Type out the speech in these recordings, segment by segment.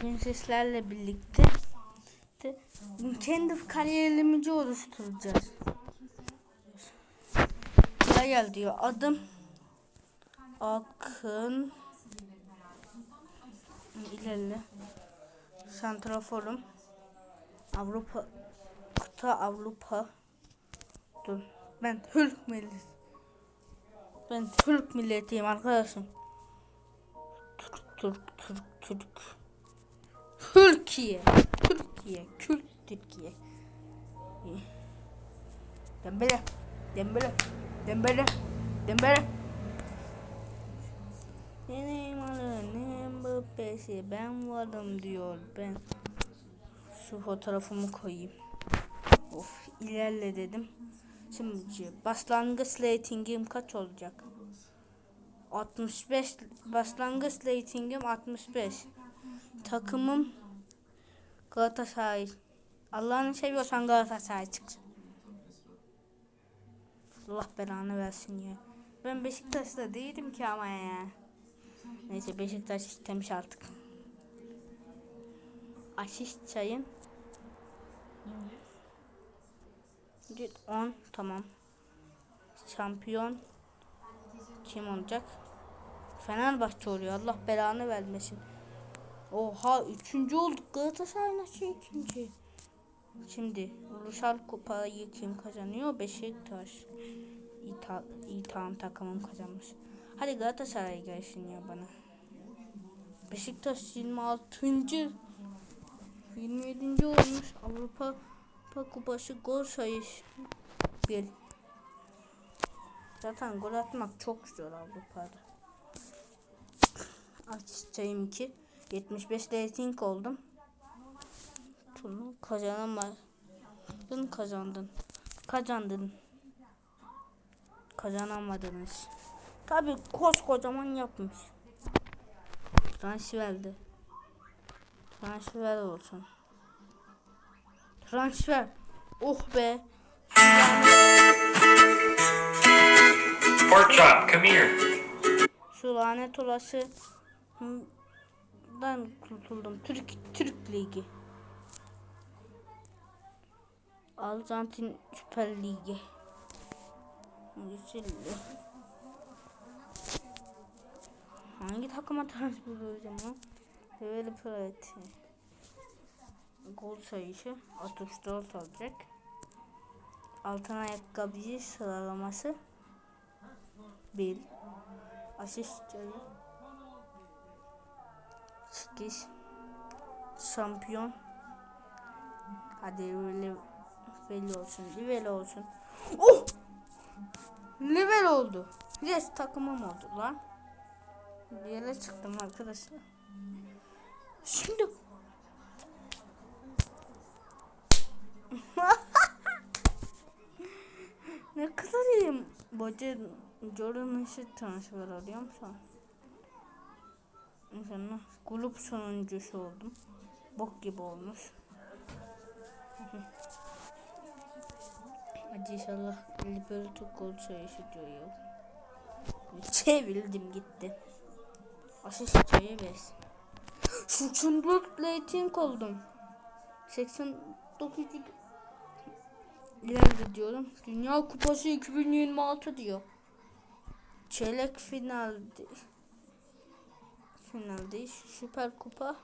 prenseslerle birlikte de kendi kariyerimizi oluşturacağız. Gel diyor. Adım Akın ilerle. Santraforum. Avrupa kıta Avrupa. Dur. Ben Türk milleti. Ben Türk milletiyim arkadaşım. Türk Türk Türk Türk. Türkiye. Türkiye. Kürt Türkiye. Dembele. Dembele. Dembele. Dembele. Neymar'ın Mbappe'si ben varım diyor ben. Şu fotoğrafımı koyayım. Of ilerle dedim. Şimdi başlangıç ratingim kaç olacak? 65 başlangıç ratingim 65. Takımım Galatasaray. Allah'ını seviyorsan Galatasaray çıksın. Allah belanı versin ya. Ben Beşiktaş'ta değilim ki ama ya. Neyse Beşiktaş istemiş artık. Asist sayın. Git 10 tamam. Şampiyon kim olacak? Fenerbahçe oluyor. Allah belanı vermesin. Oha üçüncü olduk. Galatasaray nasıl ikinci? Şimdi Ulusal Kupayı kim kazanıyor? Beşiktaş. İta, İtağım takımım kazanmış. Hadi Galatasaray gelsin ya bana. Beşiktaş 26. 27. olmuş. Avrupa Avrupa Kupası gol sayısı bir. Zaten gol atmak çok zor Avrupa'da. Açayım 2. 75 rating oldum. Bunu kazanamadın kazandın. Kazandın. Kazanamadınız. Tabi koskocaman yapmış. Transferdi. Transfer olsun. Transfer. Oh be. Pork chop, come here. Şu lanet olası dan kurtuldum. Türk Türk Ligi. Arjantin Süper Ligi. Güzel. Hangi takıma transfer olacağım lan? Developer evet. Gol sayısı 64 olacak. Altın ayakkabıyı sıralaması 1 Asist 8 Şampiyon Hadi öyle belli olsun. Level olsun. Oh! Level oldu. Yes takımım oldu lan. Bir yere çıktım arkadaşlar. Şimdi ne kadar iyiyim. Boca Jordan Işık transfer alıyorum son. Mesela kulüp sonuncusu oldum. Bok gibi olmuş. Hadi inşallah Liberty gol sayısı diyor. Çevirdim gitti. Asist sayı 5. 84 rating oldum. 89 ileride diyorum. Dünya Kupası 2026 diyor. Çeyrek finalde finalde Süper Kupa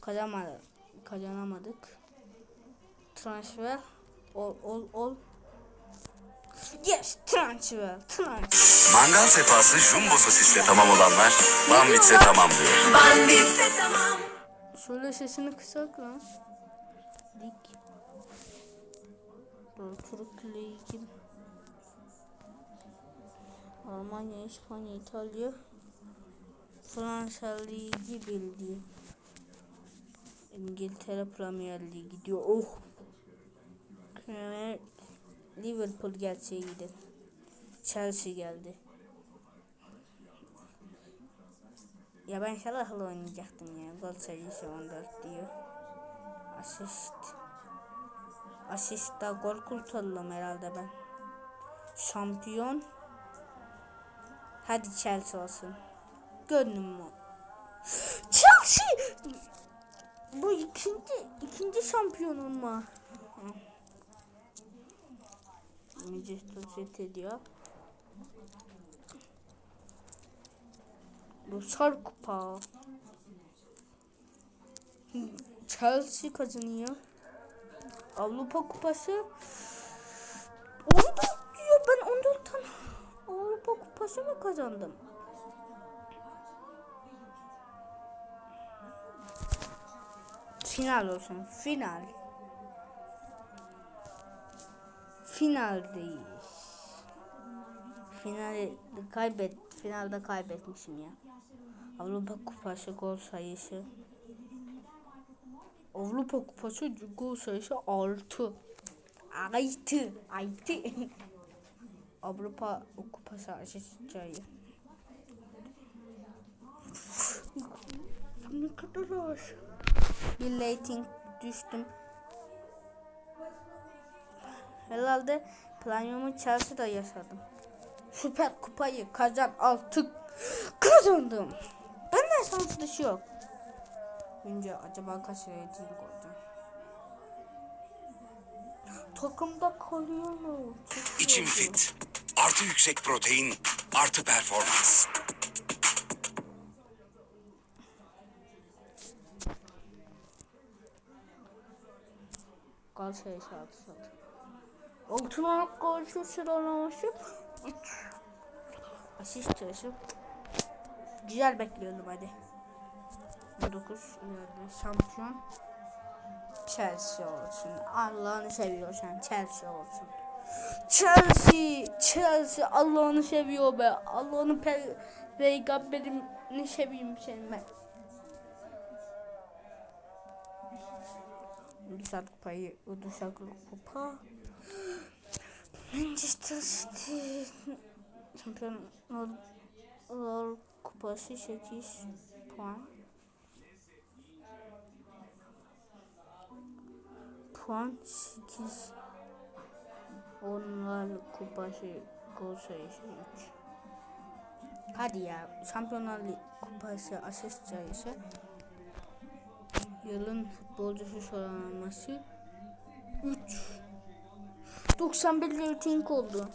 kazanamadık. Kazanamadık. Transfer ol ol ol. Yes, transfer, transfer. Mangal sefası jumbo sosisle tamam olanlar Banvit'se tamam diyor. Şöyle sesini kısak lan. Dik. Türk Ligi. Almanya, İspanya, İtalya. Fransa Ligi bildiği. İngiltere Premier Ligi diyor. Oh. Liverpool gelse iyiydi. Chelsea geldi. Ya ben Salah'la oynayacaktım ya. Gol sayısı 14 diyor. Asist. Asistta gol kurtuldum herhalde ben. Şampiyon. Hadi Chelsea olsun. Gönlüm mü? Chelsea! şampiyonum mu? Manchester City diyor. Ruslar kupa. Chelsea kazanıyor. Avrupa kupası 14 diyor. Ben 14 tane Avrupa kupası mı kazandım? Final olsun. Final. Finaldeyiz. Finali kaybet. Finalde kaybetmişim ya. Avrupa Kupası gol sayısı. Avrupa Kupası gol sayısı 6. 6. 6. Avrupa Kupası sayı. Ne kadar az. Bir rating düştüm. Herhalde planyumu Chelsea'da yaşadım. Süper kupayı kazan altık kazandım. Benden şans dışı yok. Önce acaba kaç rating oldu? Takımda kalıyor mu? Çok İçim fit. Artı yüksek protein, artı performans. Galatasaray şartı şartı. Altın olarak Galatasaray sıralaması 3. Asist sayısı. Güzel bekliyordum hadi. 9 ileride şampiyon Chelsea olsun. Allah'ını seviyorsan Chelsea olsun. Chelsea, Chelsea Allah'ını seviyor be. Allah'ını pe peygamberini seveyim senin ben. Ulusal kupayı, ulusal kupa. Manchester Şampiyonlar Kupası 8 puan. Puan 8. Onlar Kupası gol sayısı 3. Hadi ya Şampiyonlar Kupası asist sayısı Yılın futbolcusu sıralaması 3 91 rating oldu.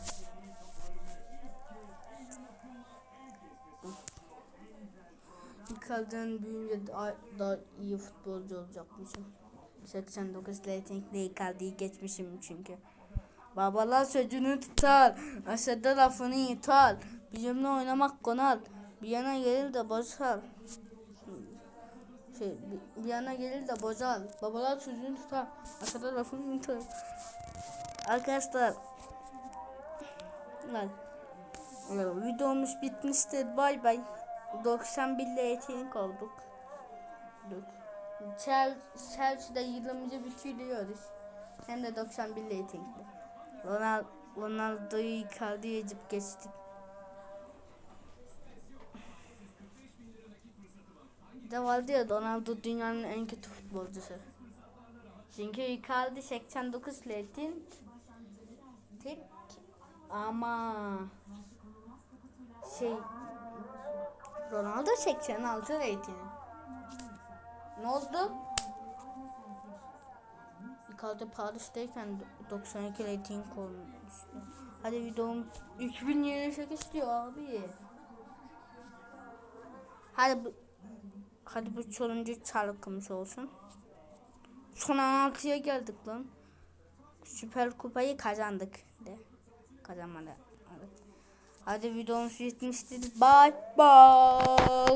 Icardi'nin büyüyünce daha, daha iyi futbolcu olacakmışım. 89 ratingle Icardi'yi geçmişim çünkü. Babalar sözünü tutar, aşağıda lafını yutar. Bizimle oynamak konar, bir yana gelir de bozar şey, bir, bir yana gelir de bozar. Babalar sözünü tutar. Aşağıda lafını yutar. Arkadaşlar Lan. Videomuz bitmiştir. Bay bay. 91 rating olduk. Dur. Chel Chelsea'de yılımızı bitiriyoruz. Hem de 91 ratingli. Ronald Ronaldo'yu Icardi'ye geçtik. Bir de vardı ya Ronaldo dünyanın en kötü futbolcusu. Çünkü Icardi 89 rating tek ama şey Ronaldo 86 rating. Ne oldu? Icardi Paris'teyken 92 rating olmuştu. Hadi videom 2028 diyor abi. Hadi bu Hadi bu sonuncu çarkımız olsun. Son 16'ya geldik lan. Süper kupayı kazandık de. Kazanmadı. Evet. Hadi videomuz bitmiştir. Bye bye.